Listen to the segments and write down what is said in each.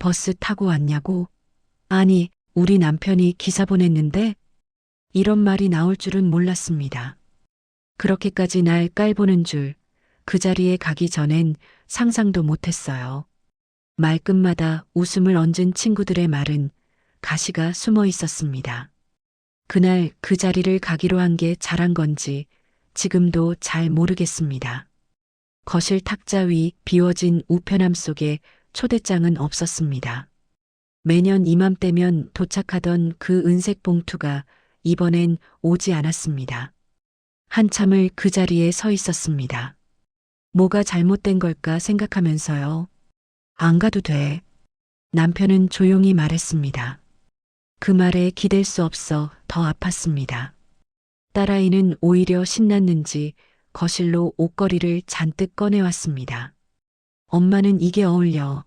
버스 타고 왔냐고? 아니, 우리 남편이 기사 보냈는데? 이런 말이 나올 줄은 몰랐습니다. 그렇게까지 날 깔보는 줄 그 자리에 가기 전엔 상상도 못했어요. 말끝마다 웃음을 얹은 친구들의 말은 가시가 숨어 있었습니다. 그날 그 자리를 가기로 한 게 잘한 건지 지금도 잘 모르겠습니다. 거실 탁자 위 비워진 우편함 속에 초대장은 없었습니다. 매년 이맘때면 도착하던 그 은색 봉투가 이번엔 오지 않았습니다. 한참을 그 자리에 서 있었습니다. 뭐가 잘못된 걸까 생각하면서요. 안 가도 돼. 남편은 조용히 말했습니다. 그 말에 기댈 수 없어 더 아팠습니다. 딸아이는 오히려 신났는지 거실로 옷걸이를 잔뜩 꺼내왔습니다. 엄마는 이게 어울려.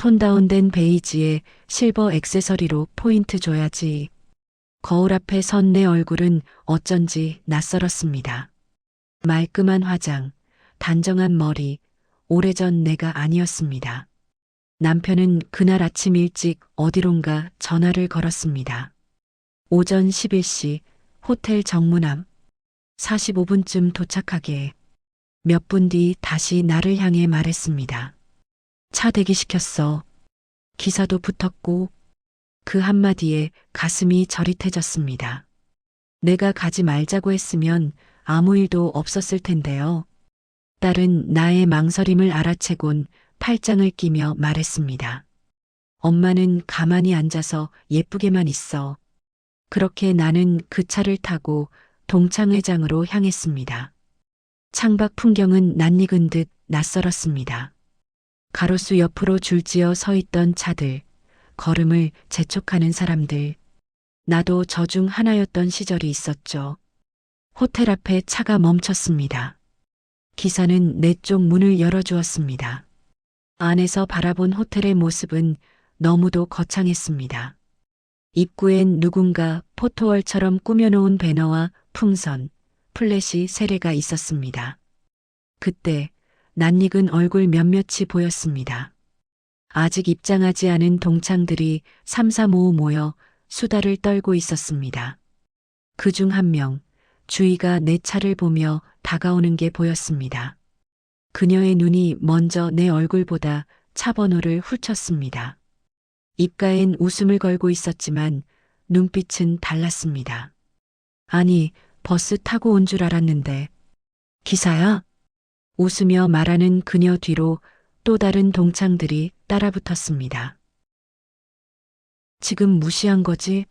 톤 다운된 베이지에 실버 액세서리로 포인트 줘야지. 거울 앞에 선 내 얼굴은 어쩐지 낯설었습니다. 말끔한 화장, 단정한 머리, 오래전 내가 아니었습니다. 남편은 그날 아침 일찍 어디론가 전화를 걸었습니다. 오전 11시 호텔 정문암 45분쯤 도착하게 몇 분 뒤 다시 나를 향해 말했습니다. 차 대기시켰어. 기사도 붙었고 그 한마디에 가슴이 저릿해졌습니다. 내가 가지 말자고 했으면 아무 일도 없었을 텐데요. 딸은 나의 망설임을 알아채곤 팔짱을 끼며 말했습니다. 엄마는 가만히 앉아서 예쁘게만 있어. 그렇게 나는 그 차를 타고 동창회장으로 향했습니다. 창밖 풍경은 낯익은 듯 낯설었습니다. 가로수 옆으로 줄지어 서 있던 차들, 걸음을 재촉하는 사람들. 나도 저 중 하나였던 시절이 있었죠. 호텔 앞에 차가 멈췄습니다. 기사는 내 쪽 문을 열어주었습니다. 안에서 바라본 호텔의 모습은 너무도 거창했습니다. 입구엔 누군가 포토월처럼 꾸며놓은 배너와 풍선, 플래시 세례가 있었습니다. 그때 낯익은 얼굴 몇몇이 보였습니다. 아직 입장하지 않은 동창들이 삼삼오오 모여 수다를 떨고 있었습니다. 그 중 한 명, 주희가 내 차를 보며 다가오는 게 보였습니다. 그녀의 눈이 먼저 내 얼굴보다 차 번호를 훑쳤습니다. 입가엔 웃음을 걸고 있었지만 눈빛은 달랐습니다. 아니, 버스 타고 온 줄 알았는데. 기사야? 웃으며 말하는 그녀 뒤로 또 다른 동창들이 따라붙었습니다. 지금 무시한 거지?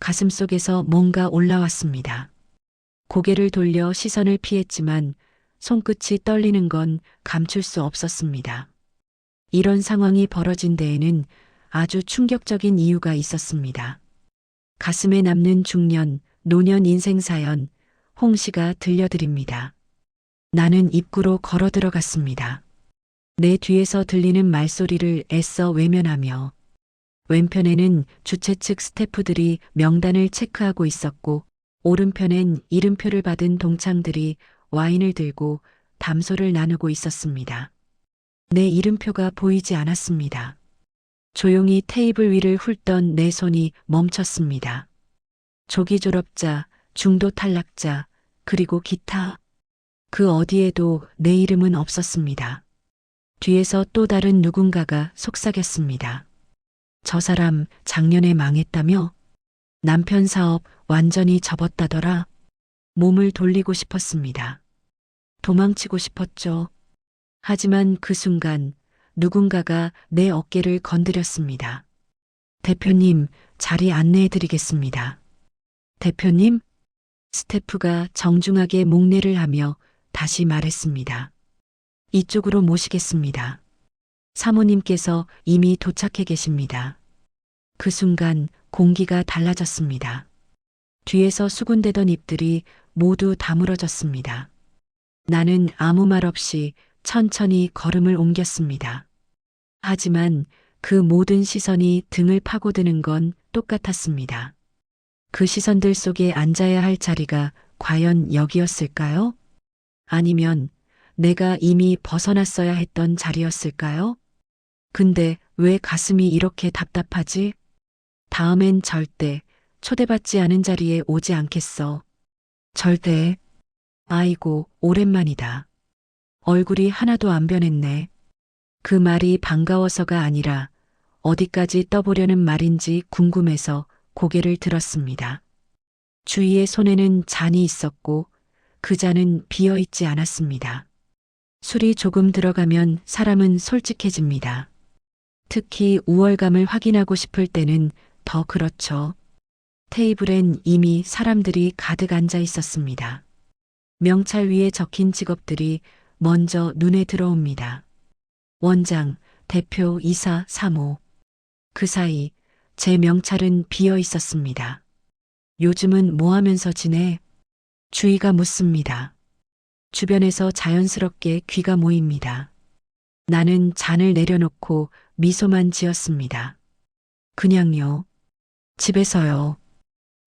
가슴 속에서 뭔가 올라왔습니다. 고개를 돌려 시선을 피했지만 손끝이 떨리는 건 감출 수 없었습니다. 이런 상황이 벌어진 데에는 아주 충격적인 이유가 있었습니다. 가슴에 남는 중년, 노년 인생 사연, 홍 씨가 들려드립니다. 나는 입구로 걸어 들어갔습니다. 내 뒤에서 들리는 말소리를 애써 외면하며 왼편에는 주최 측 스태프들이 명단을 체크하고 있었고 오른편엔 이름표를 받은 동창들이 와인을 들고 담소를 나누고 있었습니다. 내 이름표가 보이지 않았습니다. 조용히 테이블 위를 훑던 내 손이 멈췄습니다. 조기 졸업자, 중도 탈락자, 그리고 기타. 그 어디에도 내 이름은 없었습니다. 뒤에서 또 다른 누군가가 속삭였습니다. 저 사람 작년에 망했다며? 남편 사업 완전히 접었다더라. 몸을 돌리고 싶었습니다. 도망치고 싶었죠. 하지만 그 순간 누군가가 내 어깨를 건드렸습니다. 대표님, 자리 안내해 드리겠습니다. 대표님? 스태프가 정중하게 목례를 하며 다시 말했습니다. 이쪽으로 모시겠습니다. 사모님께서 이미 도착해 계십니다. 그 순간 공기가 달라졌습니다. 뒤에서 수군대던 입들이 모두 다물어졌습니다. 나는 아무 말 없이 천천히 걸음을 옮겼습니다. 하지만 그 모든 시선이 등을 파고드는 건 똑같았습니다. 그 시선들 속에 앉아야 할 자리가 과연 여기였을까요? 아니면 내가 이미 벗어났어야 했던 자리였을까요? 근데 왜 가슴이 이렇게 답답하지? 다음엔 절대 초대받지 않은 자리에 오지 않겠어. 절대. 아이고, 오랜만이다. 얼굴이 하나도 안 변했네. 그 말이 반가워서가 아니라 어디까지 떠보려는 말인지 궁금해서 고개를 들었습니다. 주위의 손에는 잔이 있었고 그 잔은 비어 있지 않았습니다. 술이 조금 들어가면 사람은 솔직해집니다. 특히 우월감을 확인하고 싶을 때는 더 그렇죠. 테이블엔 이미 사람들이 가득 앉아 있었습니다. 명찰 위에 적힌 직업들이 먼저 눈에 들어옵니다. 원장, 대표, 이사, 사모. 그 사이 제 명찰은 비어 있었습니다. 요즘은 뭐 하면서 지내? 주위가 묻습니다. 주변에서 자연스럽게 귀가 모입니다. 나는 잔을 내려놓고 미소만 지었습니다. 그냥요. 집에서요.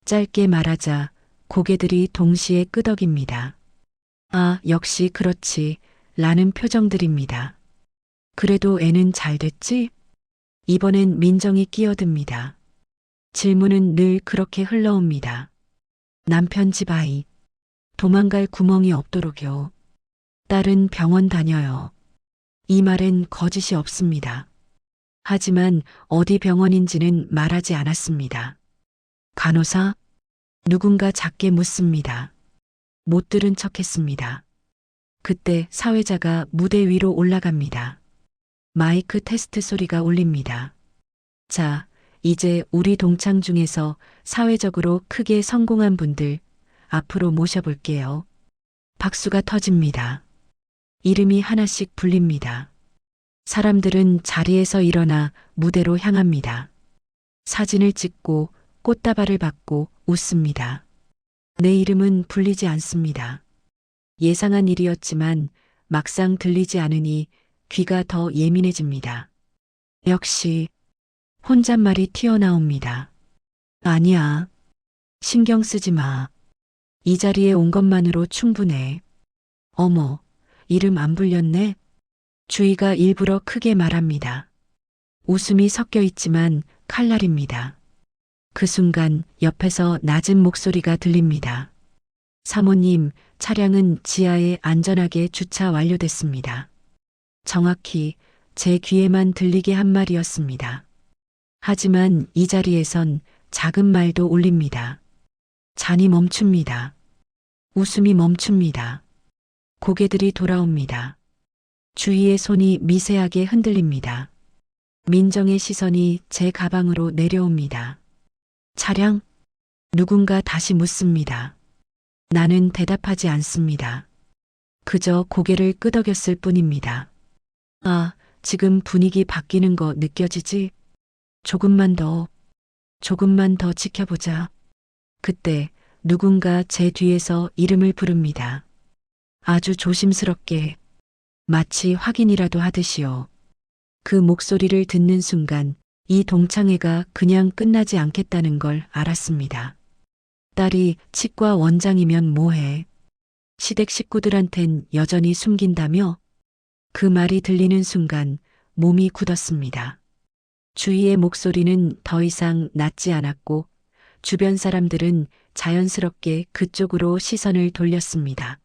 짧게 말하자 고개들이 동시에 끄덕입니다. 아, 역시 그렇지. 라는 표정들입니다. 그래도 애는 잘 됐지? 이번엔 민정이 끼어듭니다. 질문은 늘 그렇게 흘러옵니다. 남편 집 아이. 도망갈 구멍이 없도록요. 딸은 병원 다녀요. 이 말엔 거짓이 없습니다. 하지만 어디 병원인지는 말하지 않았습니다. 간호사? 누군가 작게 묻습니다. 못 들은 척 했습니다. 그때 사회자가 무대 위로 올라갑니다. 마이크 테스트 소리가 울립니다. 자, 이제 우리 동창 중에서 사회적으로 크게 성공한 분들 앞으로 모셔볼게요. 박수가 터집니다. 이름이 하나씩 불립니다. 사람들은 자리에서 일어나 무대로 향합니다. 사진을 찍고 꽃다발을 받고 웃습니다. 내 이름은 불리지 않습니다. 예상한 일이었지만 막상 들리지 않으니 귀가 더 예민해집니다. 역시 혼잣말이 튀어나옵니다. 아니야. 신경 쓰지 마. 이 자리에 온 것만으로 충분해. 어머, 이름 안 불렸네? 주희가 일부러 크게 말합니다. 웃음이 섞여 있지만 칼날입니다. 그 순간 옆에서 낮은 목소리가 들립니다. 사모님, 차량은 지하에 안전하게 주차 완료됐습니다. 정확히 제 귀에만 들리게 한 말이었습니다. 하지만 이 자리에선 작은 말도 울립니다. 잔이 멈춥니다. 웃음이 멈춥니다. 고개들이 돌아옵니다. 주위의 손이 미세하게 흔들립니다. 민정의 시선이 제 가방으로 내려옵니다. 차량? 누군가 다시 묻습니다. 나는 대답하지 않습니다. 그저 고개를 끄덕였을 뿐입니다. 아, 지금 분위기 바뀌는 거 느껴지지? 조금만 더, 조금만 더 지켜보자. 그때 누군가 제 뒤에서 이름을 부릅니다. 아주 조심스럽게, 마치 확인이라도 하듯이요. 그 목소리를 듣는 순간 이 동창회가 그냥 끝나지 않겠다는 걸 알았습니다. 딸이 치과 원장이면 뭐해. 시댁 식구들한텐 여전히 숨긴다며? 그 말이 들리는 순간 몸이 굳었습니다. 주위의 목소리는 더 이상 낮지 않았고 주변 사람들은 자연스럽게 그쪽으로 시선을 돌렸습니다.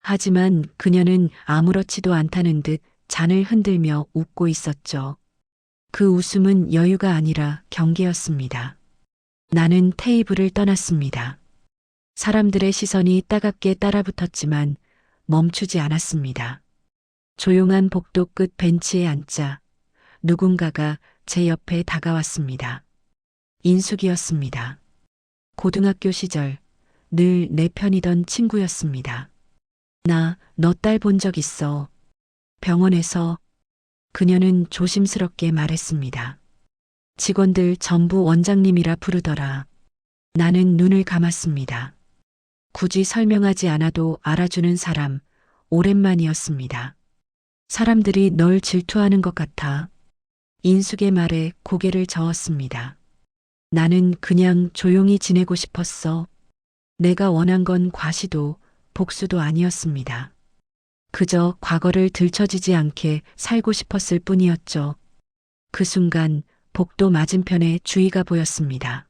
하지만 그녀는 아무렇지도 않다는 듯 잔을 흔들며 웃고 있었죠. 그 웃음은 여유가 아니라 경계였습니다. 나는 테이블을 떠났습니다. 사람들의 시선이 따갑게 따라붙었지만 멈추지 않았습니다. 조용한 복도 끝 벤치에 앉자 누군가가 제 옆에 다가왔습니다. 인숙이었습니다. 고등학교 시절 늘 내 편이던 친구였습니다. 나 너 딸 본 적 있어. 병원에서 그녀는 조심스럽게 말했습니다. 직원들 전부 원장님이라 부르더라. 나는 눈을 감았습니다. 굳이 설명하지 않아도 알아주는 사람, 오랜만이었습니다. 사람들이 널 질투하는 것 같아. 인숙의 말에 고개를 저었습니다. 나는 그냥 조용히 지내고 싶었어. 내가 원한 건 과시도 복수도 아니었습니다. 그저 과거를 들춰지지 않게 살고 싶었을 뿐이었죠. 그 순간 복도 맞은편에 주희가 보였습니다.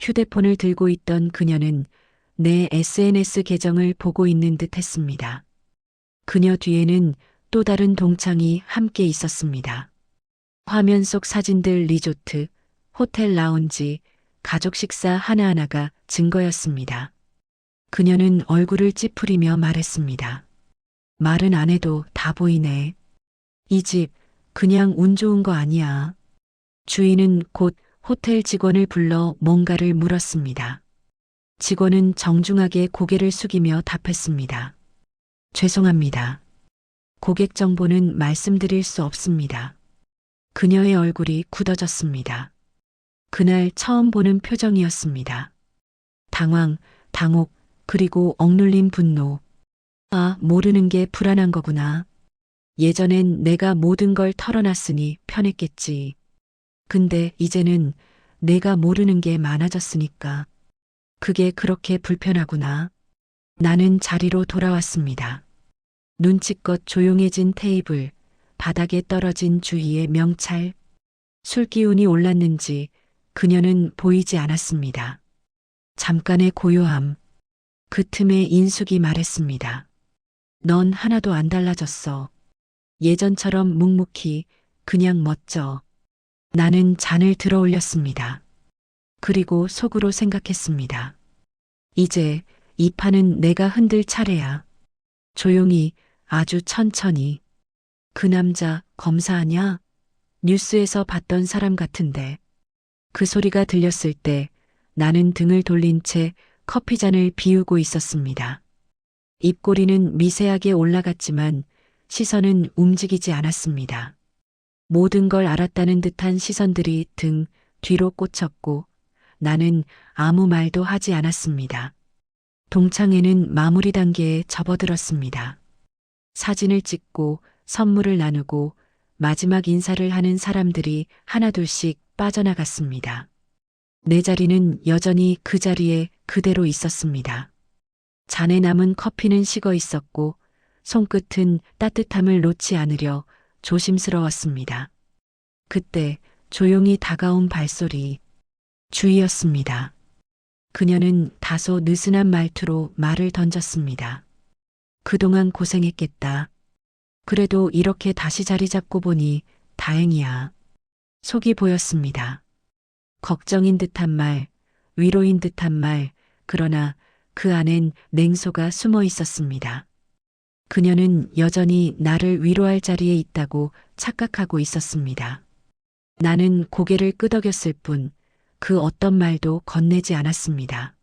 휴대폰을 들고 있던 그녀는 내 SNS 계정을 보고 있는 듯 했습니다. 그녀 뒤에는 또 다른 동창이 함께 있었습니다. 화면 속 사진들 리조트, 호텔 라운지, 가족 식사 하나하나가 증거였습니다. 그녀는 얼굴을 찌푸리며 말했습니다. 말은 안 해도 다 보이네. 이 집 그냥 운 좋은 거 아니야. 주인은 곧 호텔 직원을 불러 뭔가를 물었습니다. 직원은 정중하게 고개를 숙이며 답했습니다. 죄송합니다. 고객 정보는 말씀드릴 수 없습니다. 그녀의 얼굴이 굳어졌습니다. 그날 처음 보는 표정이었습니다. 당황, 당혹, 그리고 억눌린 분노. 아, 모르는 게 불안한 거구나. 예전엔 내가 모든 걸 털어놨으니 편했겠지. 근데 이제는 내가 모르는 게 많아졌으니까. 그게 그렇게 불편하구나. 나는 자리로 돌아왔습니다. 눈치껏 조용해진 테이블, 바닥에 떨어진 주희의 명찰. 술 기운이 올랐는지 그녀는 보이지 않았습니다. 잠깐의 고요함. 그 틈에 인숙이 말했습니다. 넌 하나도 안 달라졌어. 예전처럼 묵묵히 그냥 멋져. 나는 잔을 들어 올렸습니다. 그리고 속으로 생각했습니다. 이제 이 판은 내가 흔들 차례야. 조용히 아주 천천히. 그 남자 검사하냐? 뉴스에서 봤던 사람 같은데. 그 소리가 들렸을 때 나는 등을 돌린 채 커피잔을 비우고 있었습니다. 입꼬리는 미세하게 올라갔지만 시선은 움직이지 않았습니다. 모든 걸 알았다는 듯한 시선들이 등 뒤로 꽂혔고 나는 아무 말도 하지 않았습니다. 동창회는 마무리 단계에 접어들었습니다. 사진을 찍고 선물을 나누고 마지막 인사를 하는 사람들이 하나둘씩 빠져나갔습니다. 내 자리는 여전히 그 자리에 그대로 있었습니다. 잔에 남은 커피는 식어 있었고 손끝은 따뜻함을 놓지 않으려 조심스러웠습니다. 그때 조용히 다가온 발소리. 주희였습니다. 그녀는 다소 느슨한 말투로 말을 던졌습니다. 그동안 고생했겠다. 그래도 이렇게 다시 자리 잡고 보니 다행이야. 속이 보였습니다. 걱정인 듯한 말, 위로인 듯한 말, 그러나 그 안엔 냉소가 숨어 있었습니다. 그녀는 여전히 나를 위로할 자리에 있다고 착각하고 있었습니다. 나는 고개를 끄덕였을 뿐 그 어떤 말도 건네지 않았습니다.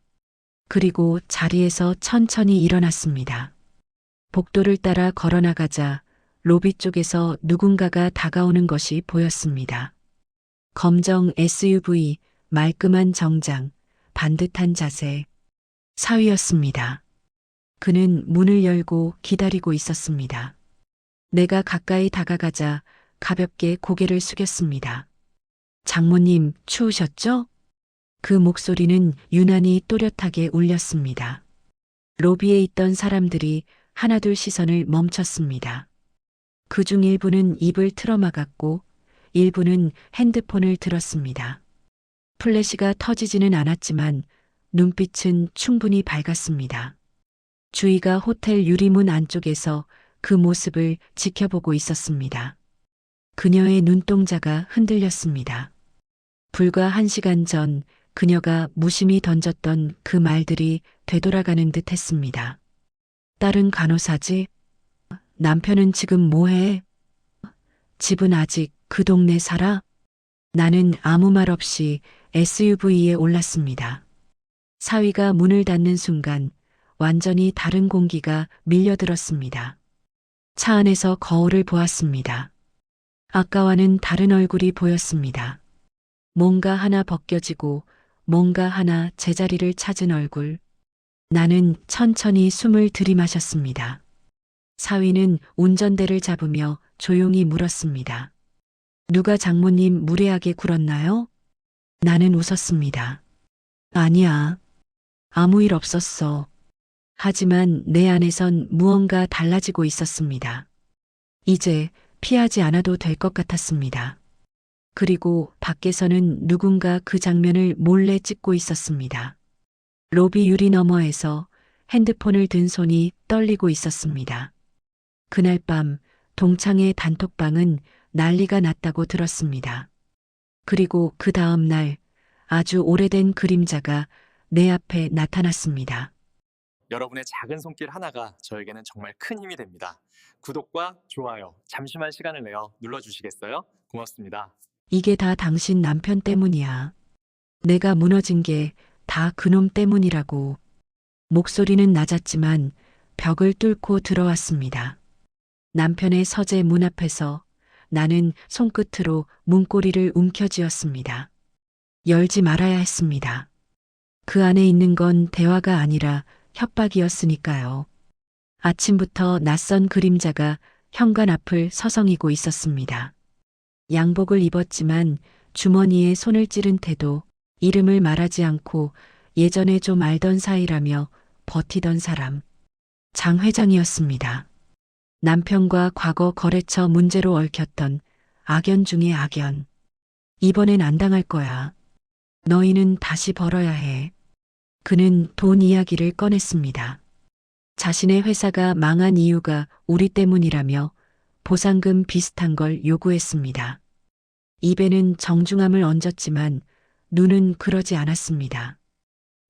그리고 자리에서 천천히 일어났습니다. 복도를 따라 걸어나가자 로비 쪽에서 누군가가 다가오는 것이 보였습니다. 검정 SUV, 말끔한 정장, 반듯한 자세. 사위였습니다. 그는 문을 열고 기다리고 있었습니다. 내가 가까이 다가가자 가볍게 고개를 숙였습니다. 장모님, 추우셨죠? 그 목소리는 유난히 또렷하게 울렸습니다. 로비에 있던 사람들이 하나둘 시선을 멈췄습니다. 그 중 일부는 입을 틀어막았고 일부는 핸드폰을 들었습니다. 플래시가 터지지는 않았지만 눈빛은 충분히 밝았습니다. 주희가 호텔 유리문 안쪽에서 그 모습을 지켜보고 있었습니다. 그녀의 눈동자가 흔들렸습니다. 불과 한 시간 전 그녀가 무심히 던졌던 그 말들이 되돌아가는 듯 했습니다. 딸은 간호사지? 남편은 지금 뭐해? 집은 아직 그 동네 살아? 나는 아무 말 없이 SUV에 올랐습니다. 사위가 문을 닫는 순간 완전히 다른 공기가 밀려들었습니다. 차 안에서 거울을 보았습니다. 아까와는 다른 얼굴이 보였습니다. 뭔가 하나 벗겨지고 뭔가 하나 제자리를 찾은 얼굴. 나는 천천히 숨을 들이마셨습니다. 사위는 운전대를 잡으며 조용히 물었습니다. 누가 장모님 무례하게 굴었나요? 나는 웃었습니다. 아니야. 아무 일 없었어. 하지만 내 안에선 무언가 달라지고 있었습니다. 이제 피하지 않아도 될 것 같았습니다. 그리고 밖에서는 누군가 그 장면을 몰래 찍고 있었습니다. 로비 유리 너머에서 핸드폰을 든 손이 떨리고 있었습니다. 그날 밤 동창의 단톡방은 난리가 났다고 들었습니다. 그리고 그 다음 날 아주 오래된 그림자가 내 앞에 나타났습니다. 여러분의 작은 손길 하나가 저에게는 정말 큰 힘이 됩니다. 구독과 좋아요, 잠시만 시간을 내어 눌러주시겠어요? 고맙습니다. 이게 다 당신 남편 때문이야. 내가 무너진 게 다 그놈 때문이라고. 목소리는 낮았지만 벽을 뚫고 들어왔습니다. 남편의 서재 문 앞에서 나는 손끝으로 문고리를 움켜쥐었습니다. 열지 말아야 했습니다. 그 안에 있는 건 대화가 아니라 협박이었으니까요. 아침부터 낯선 그림자가 현관 앞을 서성이고 있었습니다. 양복을 입었지만 주머니에 손을 찌른 태도, 이름을 말하지 않고 예전에 좀 알던 사이라며 버티던 사람. 장 회장이었습니다. 남편과 과거 거래처 문제로 얽혔던 악연 중의 악연. 이번엔 안 당할 거야. 너희는 다시 벌어야 해. 그는 돈 이야기를 꺼냈습니다. 자신의 회사가 망한 이유가 우리 때문이라며 보상금 비슷한 걸 요구했습니다. 입에는 정중함을 얹었지만 눈은 그러지 않았습니다.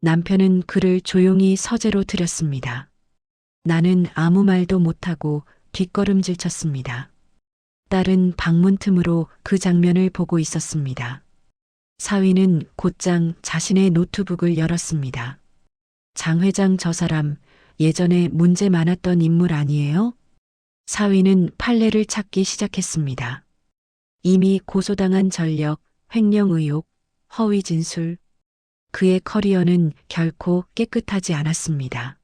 남편은 그를 조용히 서재로 들였습니다. 나는 아무 말도 못하고 뒷걸음질 쳤습니다. 딸은 방문 틈으로 그 장면을 보고 있었습니다. 사위는 곧장 자신의 노트북을 열었습니다. 장 회장 저 사람 예전에 문제 많았던 인물 아니에요? 사위는 판례를 찾기 시작했습니다. 이미 고소당한 전력, 횡령 의혹, 허위 진술. 그의 커리어는 결코 깨끗하지 않았습니다.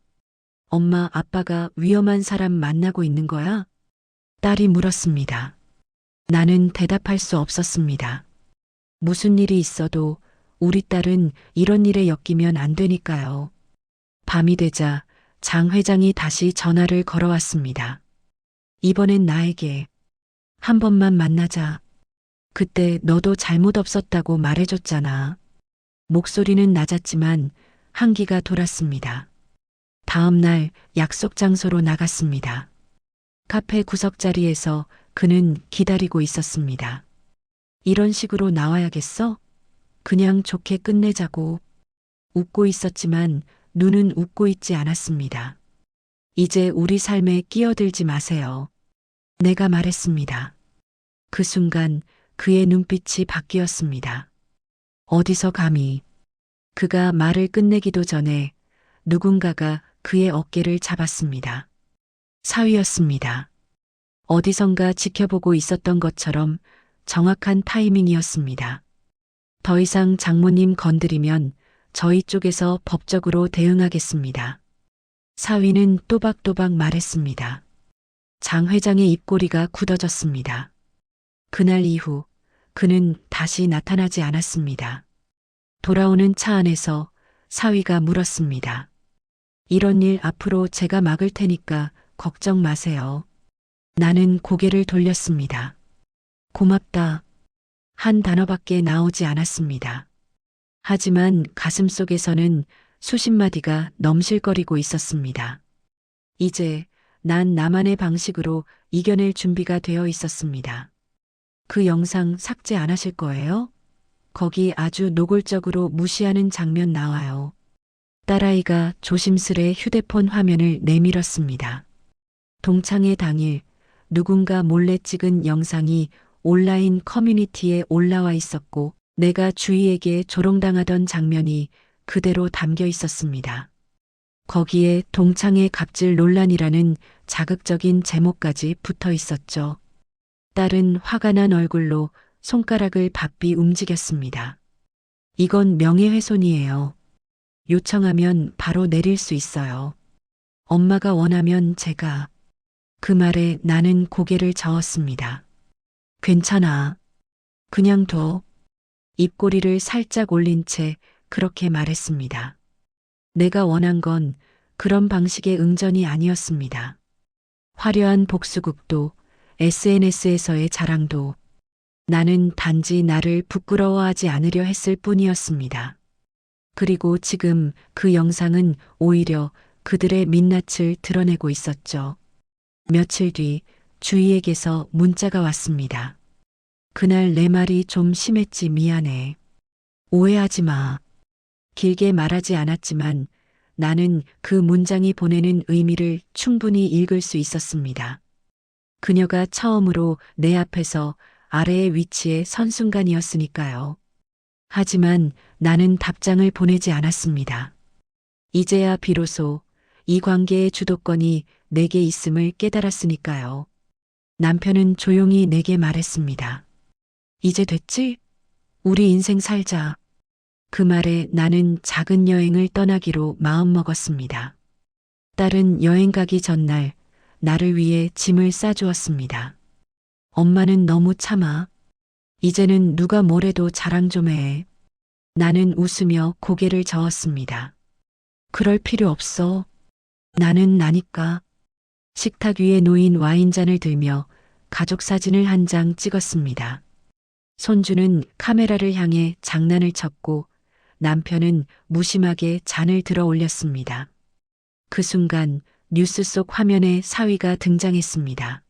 엄마, 아빠가 위험한 사람 만나고 있는 거야? 딸이 물었습니다. 나는 대답할 수 없었습니다. 무슨 일이 있어도 우리 딸은 이런 일에 엮이면 안 되니까요. 밤이 되자 장 회장이 다시 전화를 걸어왔습니다. 이번엔 나에게 한 번만 만나자. 그때 너도 잘못 없었다고 말해줬잖아. 목소리는 낮았지만 한기가 돌았습니다. 다음 날 약속 장소로 나갔습니다. 카페 구석자리에서 그는 기다리고 있었습니다. 이런 식으로 나와야겠어? 그냥 좋게 끝내자고. 웃고 있었지만 눈은 웃고 있지 않았습니다. 이제 우리 삶에 끼어들지 마세요. 내가 말했습니다. 그 순간 그의 눈빛이 바뀌었습니다. 어디서 감히. 그가 말을 끝내기도 전에 누군가가 그의 어깨를 잡았습니다. 사위였습니다. 어디선가 지켜보고 있었던 것처럼 정확한 타이밍이었습니다. 더 이상 장모님 건드리면 저희 쪽에서 법적으로 대응하겠습니다. 사위는 또박또박 말했습니다. 장 회장의 입꼬리가 굳어졌습니다. 그날 이후 그는 다시 나타나지 않았습니다. 돌아오는 차 안에서 사위가 물었습니다. 이런 일 앞으로 제가 막을 테니까 걱정 마세요. 나는 고개를 돌렸습니다. 고맙다. 한 단어밖에 나오지 않았습니다. 하지만 가슴 속에서는 수십 마디가 넘실거리고 있었습니다. 이제 난 나만의 방식으로 이겨낼 준비가 되어 있었습니다. 그 영상 삭제 안 하실 거예요? 거기 아주 노골적으로 무시하는 장면 나와요. 딸아이가 조심스레 휴대폰 화면을 내밀었습니다. 동창회 당일 누군가 몰래 찍은 영상이 온라인 커뮤니티에 올라와 있었고 내가 주위에게 조롱당하던 장면이 그대로 담겨 있었습니다. 거기에 동창회 갑질 논란이라는 자극적인 제목까지 붙어 있었죠. 딸은 화가 난 얼굴로 손가락을 바삐 움직였습니다. 이건 명예훼손이에요. 요청하면 바로 내릴 수 있어요. 엄마가 원하면 제가 그 말에 나는 고개를 저었습니다. 괜찮아. 그냥 둬. 입꼬리를 살짝 올린 채 그렇게 말했습니다. 내가 원한 건 그런 방식의 응전이 아니었습니다. 화려한 복수극도 SNS에서의 자랑도 나는 단지 나를 부끄러워하지 않으려 했을 뿐이었습니다. 그리고 지금 그 영상은 오히려 그들의 민낯을 드러내고 있었죠. 며칠 뒤 주희에게서 문자가 왔습니다. 그날 내 말이 좀 심했지 미안해. 오해하지 마. 길게 말하지 않았지만 나는 그 문장이 보내는 의미를 충분히 읽을 수 있었습니다. 그녀가 처음으로 내 앞에서 아래의 위치에 선 순간이었으니까요. 하지만 나는 답장을 보내지 않았습니다. 이제야 비로소 이 관계의 주도권이 내게 있음을 깨달았으니까요. 남편은 조용히 내게 말했습니다. 이제 됐지? 우리 인생 살자. 그 말에 나는 작은 여행을 떠나기로 마음먹었습니다. 딸은 여행 가기 전날 나를 위해 짐을 싸주었습니다. 엄마는 너무 참아. 이제는 누가 뭐래도 자랑 좀 해. 나는 웃으며 고개를 저었습니다. 그럴 필요 없어. 나는 나니까. 식탁 위에 놓인 와인잔을 들며 가족 사진을 한 장 찍었습니다. 손주는 카메라를 향해 장난을 쳤고 남편은 무심하게 잔을 들어 올렸습니다. 그 순간 뉴스 속 화면에 사위가 등장했습니다.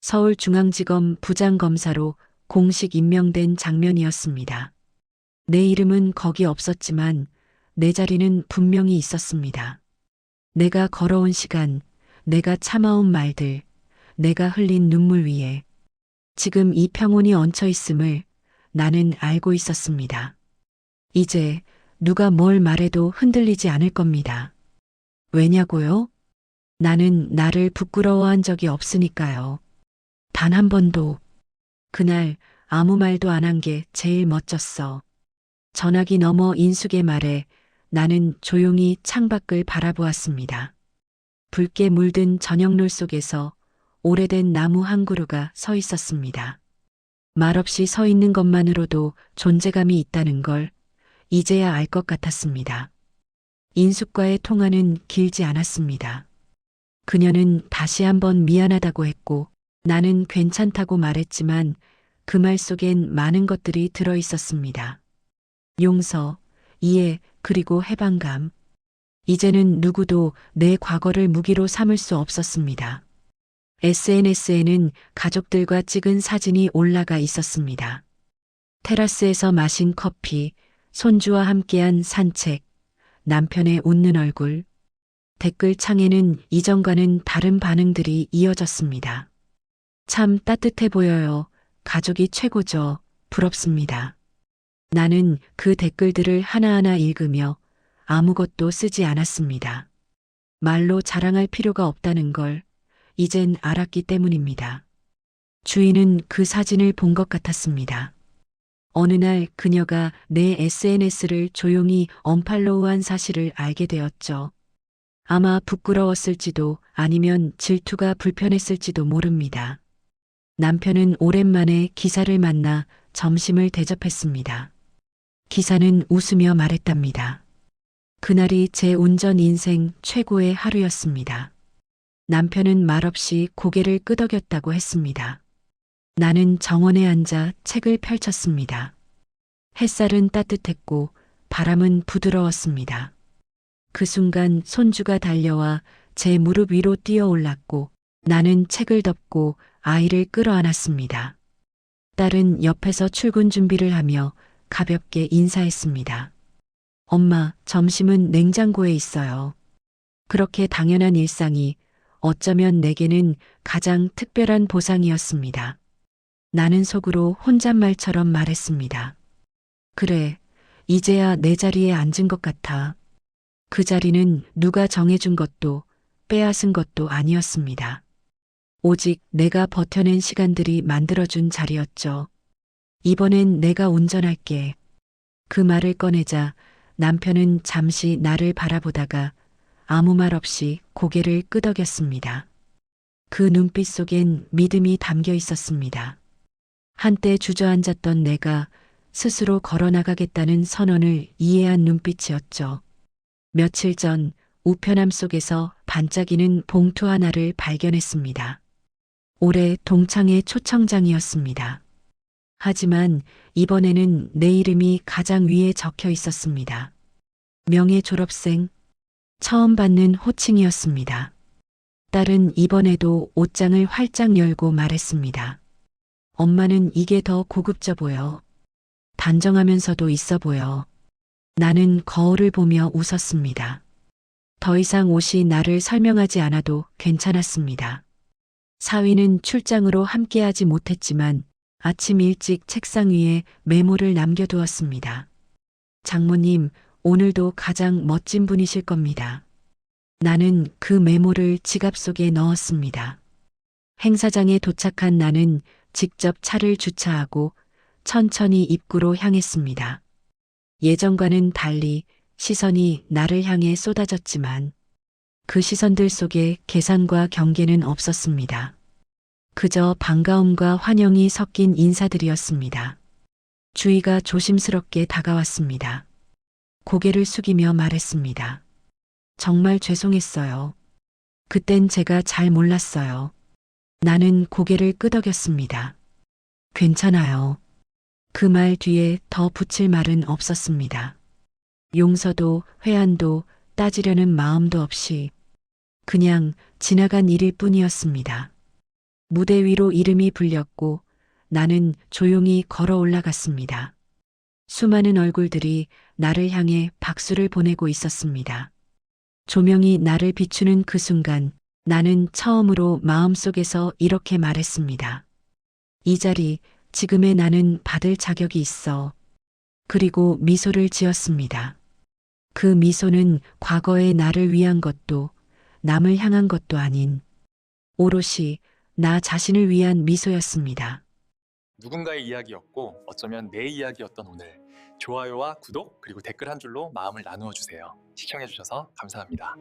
서울중앙지검 부장검사로 공식 임명된 장면이었습니다. 내 이름은 거기 없었지만 내 자리는 분명히 있었습니다. 내가 걸어온 시간, 내가 참아온 말들, 내가 흘린 눈물 위에 지금 이 평온이 얹혀 있음을 나는 알고 있었습니다. 이제 누가 뭘 말해도 흔들리지 않을 겁니다. 왜냐고요? 나는 나를 부끄러워한 적이 없으니까요. 단 한 번도. 그날 아무 말도 안 한 게 제일 멋졌어. 전화기 너머 인숙의 말에 나는 조용히 창밖을 바라보았습니다. 붉게 물든 저녁놀 속에서 오래된 나무 한 그루가 서 있었습니다. 말없이 서 있는 것만으로도 존재감이 있다는 걸 이제야 알 것 같았습니다. 인숙과의 통화는 길지 않았습니다. 그녀는 다시 한번 미안하다고 했고 나는 괜찮다고 말했지만 그 말 속엔 많은 것들이 들어 있었습니다. 용서, 이해, 그리고 해방감. 이제는 누구도 내 과거를 무기로 삼을 수 없었습니다. SNS에는 가족들과 찍은 사진이 올라가 있었습니다. 테라스에서 마신 커피, 손주와 함께한 산책, 남편의 웃는 얼굴. 댓글 창에는 이전과는 다른 반응들이 이어졌습니다. 참 따뜻해 보여요. 가족이 최고죠. 부럽습니다. 나는 그 댓글들을 하나하나 읽으며 아무것도 쓰지 않았습니다. 말로 자랑할 필요가 없다는 걸 이젠 알았기 때문입니다. 주인은 그 사진을 본 것 같았습니다. 어느 날 그녀가 내 SNS를 조용히 언팔로우한 사실을 알게 되었죠. 아마 부끄러웠을지도 아니면 질투가 불편했을지도 모릅니다. 남편은 오랜만에 기사를 만나 점심을 대접했습니다. 기사는 웃으며 말했답니다. 그날이 제 운전 인생 최고의 하루였습니다. 남편은 말없이 고개를 끄덕였다고 했습니다. 나는 정원에 앉아 책을 펼쳤습니다. 햇살은 따뜻했고 바람은 부드러웠습니다. 그 순간 손주가 달려와 제 무릎 위로 뛰어 올랐고 나는 책을 덮고 아이를 끌어안았습니다. 딸은 옆에서 출근 준비를 하며 가볍게 인사했습니다. 엄마, 점심은 냉장고에 있어요. 그렇게 당연한 일상이 어쩌면 내게는 가장 특별한 보상이었습니다. 나는 속으로 혼잣말처럼 말했습니다. 그래, 이제야 내 자리에 앉은 것 같아. 그 자리는 누가 정해준 것도 빼앗은 것도 아니었습니다. 오직 내가 버텨낸 시간들이 만들어준 자리였죠. 이번엔 내가 운전할게. 그 말을 꺼내자 남편은 잠시 나를 바라보다가 아무 말 없이 고개를 끄덕였습니다. 그 눈빛 속엔 믿음이 담겨 있었습니다. 한때 주저앉았던 내가 스스로 걸어나가겠다는 선언을 이해한 눈빛이었죠. 며칠 전 우편함 속에서 반짝이는 봉투 하나를 발견했습니다. 올해 동창회 초청장이었습니다. 하지만 이번에는 내 이름이 가장 위에 적혀 있었습니다. 명예 졸업생, 처음 받는 호칭이었습니다. 딸은 이번에도 옷장을 활짝 열고 말했습니다. 엄마는 이게 더 고급져 보여. 단정하면서도 있어 보여. 나는 거울을 보며 웃었습니다. 더 이상 옷이 나를 설명하지 않아도 괜찮았습니다. 사위는 출장으로 함께하지 못했지만 아침 일찍 책상 위에 메모를 남겨두었습니다. 장모님, 오늘도 가장 멋진 분이실 겁니다. 나는 그 메모를 지갑 속에 넣었습니다. 행사장에 도착한 나는 직접 차를 주차하고 천천히 입구로 향했습니다. 예전과는 달리 시선이 나를 향해 쏟아졌지만 그 시선들 속에 계산과 경계는 없었습니다. 그저 반가움과 환영이 섞인 인사들이었습니다. 주희가 조심스럽게 다가왔습니다. 고개를 숙이며 말했습니다. 정말 죄송했어요. 그땐 제가 잘 몰랐어요. 나는 고개를 끄덕였습니다. 괜찮아요. 그 말 뒤에 더 붙일 말은 없었습니다. 용서도 회한도 따지려는 마음도 없이 그냥 지나간 일일 뿐이었습니다. 무대 위로 이름이 불렸고 나는 조용히 걸어 올라갔습니다. 수많은 얼굴들이 나를 향해 박수를 보내고 있었습니다. 조명이 나를 비추는 그 순간 나는 처음으로 마음속에서 이렇게 말했습니다. 이 자리, 지금의 나는 받을 자격이 있어. 그리고 미소를 지었습니다. 그 미소는 과거의 나를 위한 것도 남을 향한 것도 아닌 오롯이 나 자신을 위한 미소였습니다. 누군가의 이야기였고 어쩌면 내 이야기였던 오늘 좋아요와 구독 그리고 댓글 한 줄로 마음을 나누어 주세요. 시청해 주셔서 감사합니다.